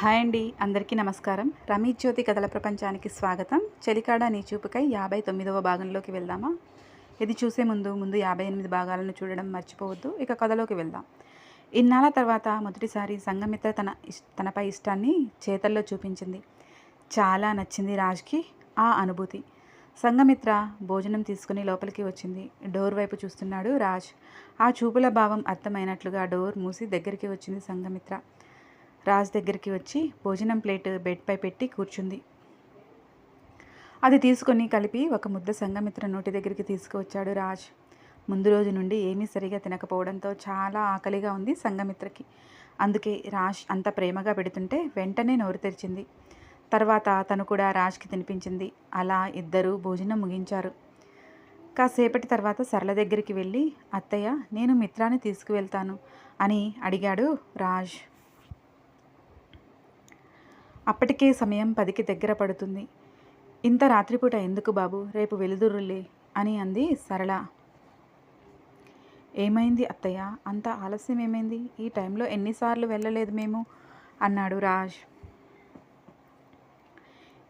Hi అండి అందరికీ నమస్కారం. రమీ జ్యోతి కథల ప్రపంచానికి స్వాగతం. చెలికాడ నీ చూపుకై యాభై తొమ్మిదవ భాగంలోకి వెళ్దామా? ఇది చూసే ముందు ముందు యాభై ఎనిమిది భాగాలను చూడడం మర్చిపోవద్దు. ఇక కథలోకి వెళ్దాం. ఇన్నాళ్ళ తర్వాత మొదటిసారి సంఘమిత్ర తన ఇష్ తనపై ఇష్టాన్ని చేతల్లో చూపించింది. చాలా నచ్చింది రాజ్కి ఆ అనుభూతి. సంఘమిత్ర భోజనం తీసుకుని లోపలికి వచ్చింది. డోర్ వైపు చూస్తున్నాడు రాజ్. ఆ చూపుల భావం అర్థమైనట్లుగా డోర్ మూసి దగ్గరికి వచ్చింది సంఘమిత్ర. రాజ్ దగ్గరికి వచ్చి భోజనం ప్లేట్ బెడ్పై పెట్టి కూర్చుంది. అది తీసుకొని కలిపి ఒక ముద్ద సంఘమిత్ర నోటి దగ్గరికి తీసుకువచ్చాడు రాజ్. ముందు రోజు నుండి ఏమీ సరిగా తినకపోవడంతో చాలా ఆకలిగా ఉంది సంఘమిత్రకి. అందుకే రాజ్ అంత ప్రేమగా పెడుతుంటే వెంటనే నోరు తెరిచింది. తర్వాత తను కూడా రాజ్కి తినిపించింది. అలా ఇద్దరూ భోజనం ముగించారు. కాసేపటి తర్వాత సరళ దగ్గరికి వెళ్ళి అత్తయ్య నేను మిత్రాన్ని తీసుకువెళ్తాను అని అడిగాడు రాజ్. అప్పటికే సమయం పదికి దగ్గర పడుతుంది. ఇంత రాత్రిపూట ఎందుకు బాబు? రేపు వెలుదురులే అని అంది సరళ. ఏమైంది అత్తయ్య? అంత ఆలస్యం ఏమైంది ఈ టైంలో ఎన్నిసార్లు వెళ్ళలేదు మేము? అన్నాడు రాజ్.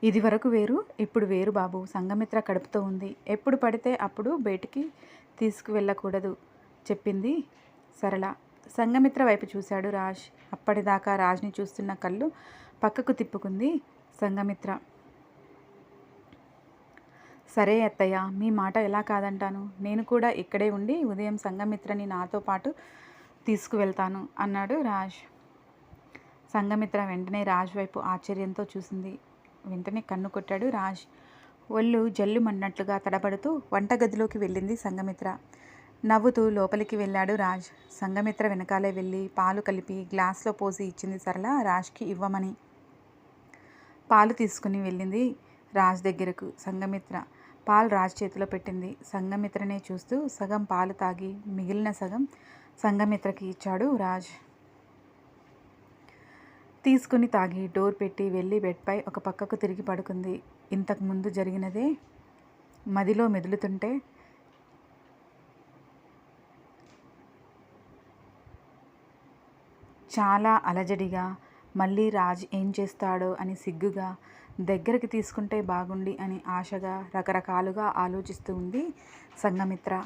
ఇది వరకు వేరు ఇప్పుడు వేరు బాబు. సంఘమిత్ర కడుపుతో ఉంది. ఎప్పుడు పడితే అప్పుడు బయటికి తీసుకువెళ్ళకూడదు చెప్పింది సరళ. సంఘమిత్ర వైపు చూశాడు రాజ్. అప్పటిదాకా రాజ్ని చూస్తున్న కళ్ళు పక్కకు తిప్పుకుంది సంఘమిత్ర. సరే అత్తయ్య మీ మాట ఎలా కాదంటాను? నేను కూడా ఇక్కడే ఉండి ఉదయం సంఘమిత్రని నాతో పాటు తీసుకువెళ్తాను అన్నాడు రాజ్. సంఘమిత్ర వెంటనే రాజ్ వైపు ఆశ్చర్యంతో చూసింది. వెంటనే కన్ను కొట్టాడు రాజ్. ఒళ్ళు జల్లుమన్నట్లుగా తడబడుతూ వంటగదిలోకి వెళ్ళింది సంఘమిత్ర. నవ్వుతూ లోపలికి వెళ్ళాడు రాజ్. సంఘమిత్ర వెనకాలే వెళ్ళి పాలు కలిపి గ్లాస్లో పోసి ఇచ్చింది సరళ రాజ్కి ఇవ్వమని. పాలు తీసుకుని వెళ్ళింది రాజ్ దగ్గరకు. సంఘమిత్ర పాలు రాజ్ చేతిలో పెట్టింది. సంఘమిత్రనే చూస్తూ సగం పాలు తాగి మిగిలిన సగం సంఘమిత్రకి ఇచ్చాడు రాజ్. తీసుకుని తాగి డోర్ పెట్టి వెళ్ళి బెడ్పై ఒక పక్కకు తిరిగి పడుకుంది. ఇంతకు ముందు జరిగినదే మదిలో మెదులుతుంటే చాలా అలజడిగా మళ్ళీ రాజ్ ఏం చేస్తాడో అని సిగ్గుగా దగ్గరికి తీసుకుంటే బాగుండి అని ఆశగా రకరకాలుగా ఆలోచిస్తూ ఉంది సంఘమిత్ర.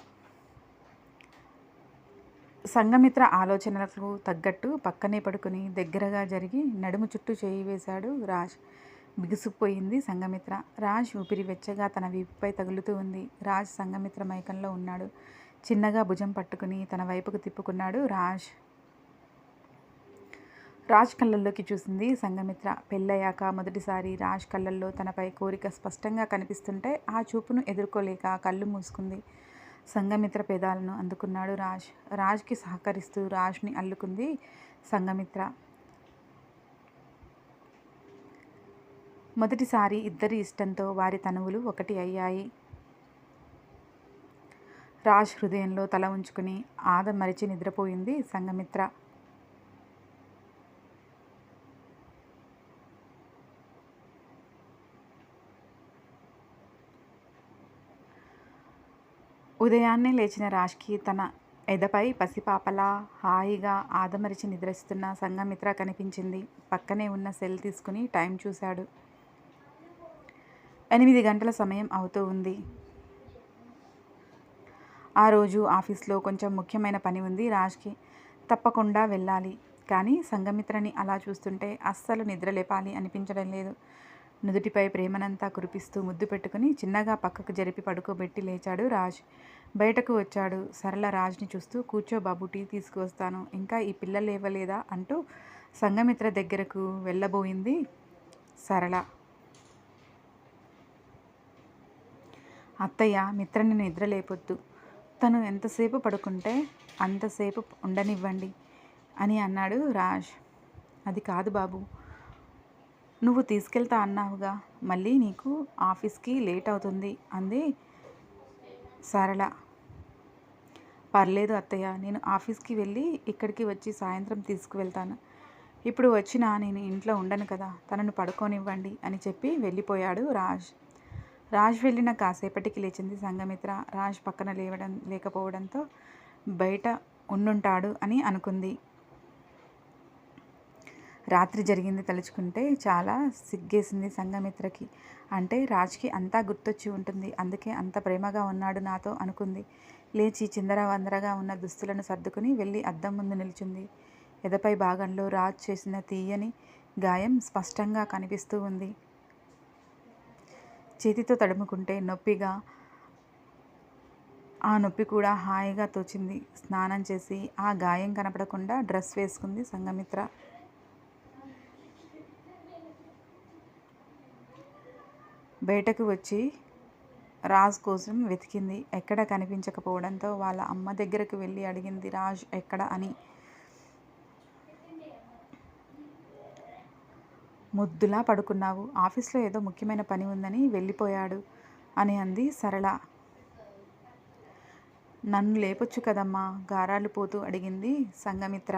సంఘమిత్ర ఆలోచనలకు తగ్గట్టు పక్కనే పడుకుని దగ్గరగా జరిగి నడుము చుట్టూ చేయి వేశాడు రాజ్. బిగుసుకుపోయింది సంఘమిత్ర. రాజ్ ఊపిరి వెచ్చగా తన వీపుపై తగులుతూ ఉంది. రాజ్ సంఘమిత్ర మైకంలో ఉన్నాడు. చిన్నగా భుజం పట్టుకుని తన వైపుకు తిప్పుకున్నాడు రాజ్. రాజ్ కళ్ళల్లోకి చూసింది సంఘమిత్ర. పెళ్ళయ్యాక మొదటిసారి రాజ్ కళ్ళల్లో తనపై కోరిక స్పష్టంగా కనిపిస్తుంటే ఆ చూపును ఎదుర్కోలేక కళ్ళు మూసుకుంది. సంఘమిత్ర పేదాలను అందుకున్నాడు రాజ్. రాజ్కి సహకరిస్తూ రాజ్ని అల్లుకుంది సంఘమిత్ర. మొదటిసారి ఇద్దరి ఇష్టంతో వారి తనువులు ఒకటి అయ్యాయి. రాజ్ హృదయంలో తల ఉంచుకుని ఆద మరిచి నిద్రపోయింది సంఘమిత్ర. ఉదయాన్నే లేచిన రాజ్కి తన ఎదపై పసిపాపలా హాయిగా ఆదమరిచి నిద్రిస్తున్న సంఘమిత్ర కనిపించింది. పక్కనే ఉన్న సెల్ తీసుకుని టైం చూశాడు. ఎనిమిది గంటల సమయం అవుతూ ఉంది. ఆ రోజు ఆఫీస్లో కొంచెం ముఖ్యమైన పని ఉంది రాజ్కి. తప్పకుండా వెళ్ళాలి. కానీ సంఘమిత్రని అలా చూస్తుంటే అస్సలు నిద్ర లేపాలి అనిపించడం లేదు. నుదుటిపై ప్రేమనంతా కురిపిస్తూ ముద్దు పెట్టుకుని చిన్నగా పక్కకు జరిపి పడుకోబెట్టి లేచాడు రాజ్. బయటకు వచ్చాడు. సరళ రాజ్ని చూస్తూ కూర్చో బాబు టీ తీసుకువస్తాను. ఇంకా ఈ పిల్లలు లేవలేదా? అంటూ సంఘమిత్ర దగ్గరకు వెళ్ళబోయింది సరళ. అత్తయ్య మిత్రని నిద్రలేపొద్దు. తను ఎంతసేపు పడుకుంటే అంతసేపు ఉండనివ్వండి అని అన్నాడు రాజ్. అది కాదు బాబు. నువ్వు తీసుకెళ్తా అన్నావుగా. మళ్ళీ నీకు ఆఫీస్కి లేట్ అవుతుంది అంది సరళ. పర్లేదు అత్తయ్య నేను ఆఫీస్కి వెళ్ళి ఇక్కడికి వచ్చి సాయంత్రం తీసుకువెళ్తాను. ఇప్పుడు వచ్చినా నేను ఇంట్లో ఉండను కదా తనను పడుకోనివ్వండి అని చెప్పి వెళ్ళిపోయాడు రాజ్. రాజ్ వెళ్ళిన కాసేపటికి లేచింది సంఘమిత్ర. రాజ్ పక్కన లేవడం లేకపోవడంతో బయట ఉండుంటాడు అని అనుకుంది. రాత్రి జరిగింది తలుచుకుంటే చాలా సిగ్గేసింది సంఘమిత్రకి. అంటే రాజ్కి అంతా గుర్తొచ్చి ఉంటుంది. అందుకే అంత ప్రేమగా ఉన్నాడు నాతో అనుకుంది. లేచి చిందర వందరగా ఉన్న దుస్తులను సర్దుకుని వెళ్ళి అద్దం ముందు నిల్చుంది. ఎదపై భాగంలో రాజ్ చేసిన తీయని గాయం స్పష్టంగా కనిపిస్తూ ఉంది. చేతితో తడుముకుంటే నొప్పిగా ఆ నొప్పి కూడా హాయిగా తోచింది. స్నానం చేసి ఆ గాయం కనపడకుండా డ్రెస్ వేసుకుంది సంఘమిత్ర. బయటకు వచ్చి రాజ్ కోసం వెతికింది. ఎక్కడ కనిపించకపోవడంతో వాళ్ళ అమ్మ దగ్గరకు వెళ్ళి అడిగింది రాజ్ ఎక్కడ అని? ముద్దులా పడుకున్నావు. ఆఫీస్లో ఏదో ముఖ్యమైన పని ఉందని వెళ్ళిపోయాడు అని అంది సరళ. నన్ను లేపొచ్చు కదమ్మా గారాలు పోతూ అడిగింది సంగమిత్ర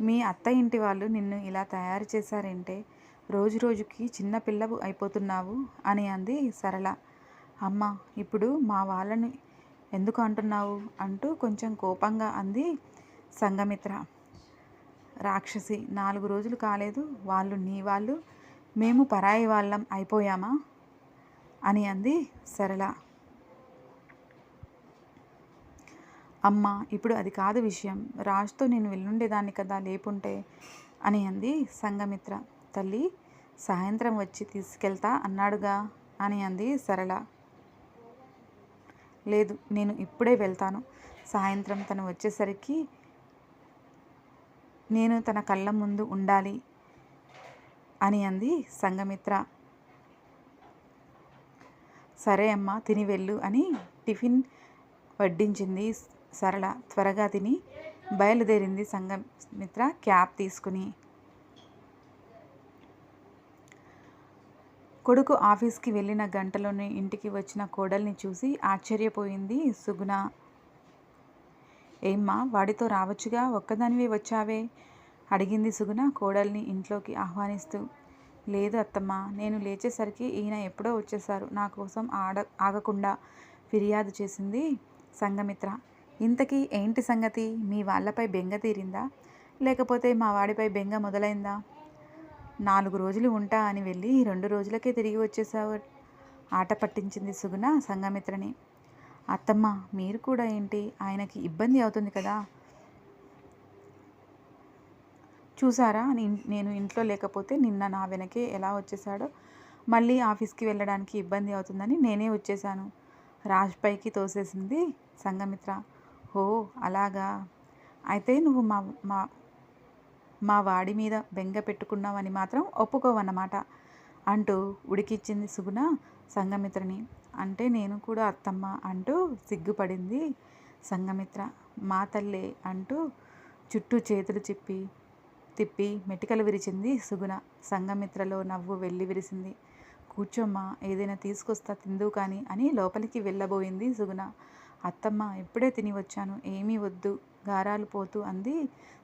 మీ అత్త ఇంటి వాళ్ళు నిన్ను ఇలా తయారు చేశారంటే రోజు రోజుకి చిన్న పిల్లవు అయిపోతున్నావు? అని అంది సరళ. అమ్మ ఇప్పుడు మా వాళ్ళని ఎందుకు అంటున్నావు? అంటూ కొంచెం కోపంగా అంది సంగమిత్ర రాక్షసి నాలుగు రోజులు కాలేదు. వాళ్ళు నీ వాళ్ళు. మేము పరాయి వాళ్ళం. అయిపోయామా? అని అంది సరళ. అమ్మ ఇప్పుడు అది కాదు విషయం. రాజుతో నేను వెళ్ళుండేదాన్ని కదా లేపుంటే? అని అంది సంగమిత్ర తల్లి సాయంత్రం వచ్చి తీసుకెళ్తా అన్నాడుగా అని అంది సరళ. లేదు నేను ఇప్పుడే వెళ్తాను. సాయంత్రం తను వచ్చేసరికి నేను తన కళ్ళ ముందు ఉండాలి అని అంది సంగమిత్ర సరే అమ్మ తిని వెళ్ళు అని టిఫిన్ వడ్డించింది సరళ. త్వరగా తిని బయలుదేరింది సంగమిత్ర క్యాబ్ తీసుకుని. కొడుకు ఆఫీస్కి వెళ్ళిన గంటలోనే ఇంటికి వచ్చిన కోడల్ని చూసి ఆశ్చర్యపోయింది సుగుణ. ఏమ్మా వాడితో రావచ్చుగా? ఒక్కదానివే వచ్చావే? అడిగింది సుగుణ కోడల్ని ఇంట్లోకి ఆహ్వానిస్తూ. లేదు అత్తమ్మ నేను లేచేసరికి ఈయన ఎప్పుడో వచ్చేశారు. నా కోసం ఆడ ఆగకుండా ఫిర్యాదు చేసింది సంగమిత్ర ఇంతకీ ఏంటి సంగతి? మీ వాళ్ళపై బెంగ తీరిందా? లేకపోతే మా వాడిపై బెంగ మొదలైందా? నాలుగు రోజులు ఉంటా అని వెళ్ళి రెండు రోజులకే తిరిగి వచ్చేసావు. ఆట పట్టించింది సుగుణ సంగమిత్రని అత్తమ్మ మీరు కూడా ఏంటి? ఆయనకి ఇబ్బంది అవుతుంది కదా. చూసారా? నేను ఇంట్లో లేకపోతే నిన్న నా వెనకే ఎలా వచ్చేసాడో? మళ్ళీ ఆఫీస్కి వెళ్ళడానికి ఇబ్బంది అవుతుందని నేనే వచ్చేసాను. రాజ్ పైకి తోసేసింది సంగమిత్ర ఓ అలాగా. అయితే నువ్వు మా మా మా వాడి మీద బెంగ పెట్టుకున్నావని మాత్రం ఒప్పుకోవన్నమాట. అంటూ ఉడికిచ్చింది సుగుణ సంగమిత్రని అంటే నేను కూడా అత్తమ్మ అంటూ సిగ్గుపడింది సంగమిత్ర మా తల్లే అంటూ చుట్టూ చేతులు చెప్పి తిప్పి మెటికలు విరిచింది సుగుణ. సంగమిత్రలో నవ్వు వెళ్ళి విరిసింది. కూర్చోమ్మా ఏదైనా తీసుకొస్తా తిందు కానీ అని లోపలికి వెళ్ళబోయింది సుగుణ. అత్తమ్మ ఇప్పుడే తిని వచ్చాను ఏమీ వద్దు గారాలు పోతూ అంది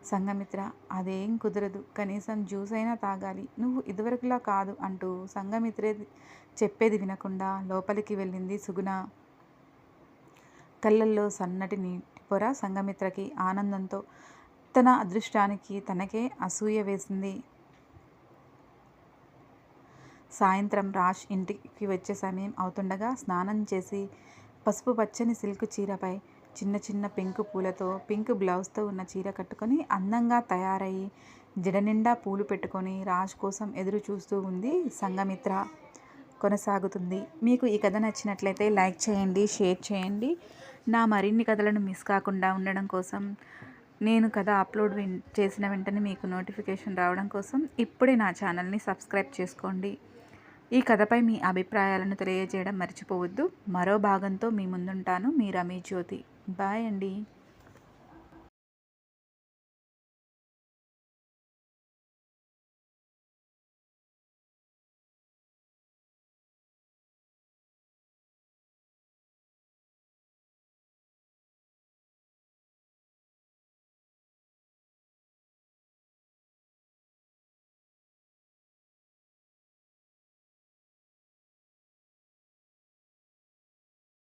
సంగమిత్ర అదేం కుదరదు కనీసం జ్యూస్ అయినా తాగాలి నువ్వు ఇదివరకులా కాదు అంటూ సంగమిత్రే చెప్పేది వినకుండా లోపలికి వెళ్ళింది సుగుణ. కళ్ళల్లో సన్నటి నీటి పొర సంగమిత్రకి ఆనందంతో తన అదృష్టానికి తనకే అసూయ వేసింది. సాయంత్రం రాష్ ఇంటికి వచ్చే సమయం అవుతుండగా స్నానం చేసి పసుపు పచ్చని సిల్క్ చీరపై చిన్న చిన్న పింక్ పూలతో పింక్ బ్లౌజ్తో ఉన్న చీర కట్టుకొని అందంగా తయారయ్యి జడ నిండా పూలు పెట్టుకొని రాజ్ కోసం ఎదురు చూస్తూ ఉంది సంగమిత్ర కొనసాగుతుంది. మీకు ఈ కథ నచ్చినట్లయితే లైక్ చేయండి షేర్ చేయండి. నా మరిన్ని కథలను మిస్ కాకుండా ఉండడం కోసం నేను కథ అప్లోడ్ చేసిన వెంటనే మీకు నోటిఫికేషన్ రావడం కోసం ఇప్పుడే నా ఛానల్ని సబ్స్క్రైబ్ చేసుకోండి. ఈ కథపై మీ అభిప్రాయాలను తెలియజేయడం మర్చిపోవద్దు. మరో భాగంతో మీ ముందుంటాను. మీ రమేష్ జ్యోతి. బాయ్ అండి.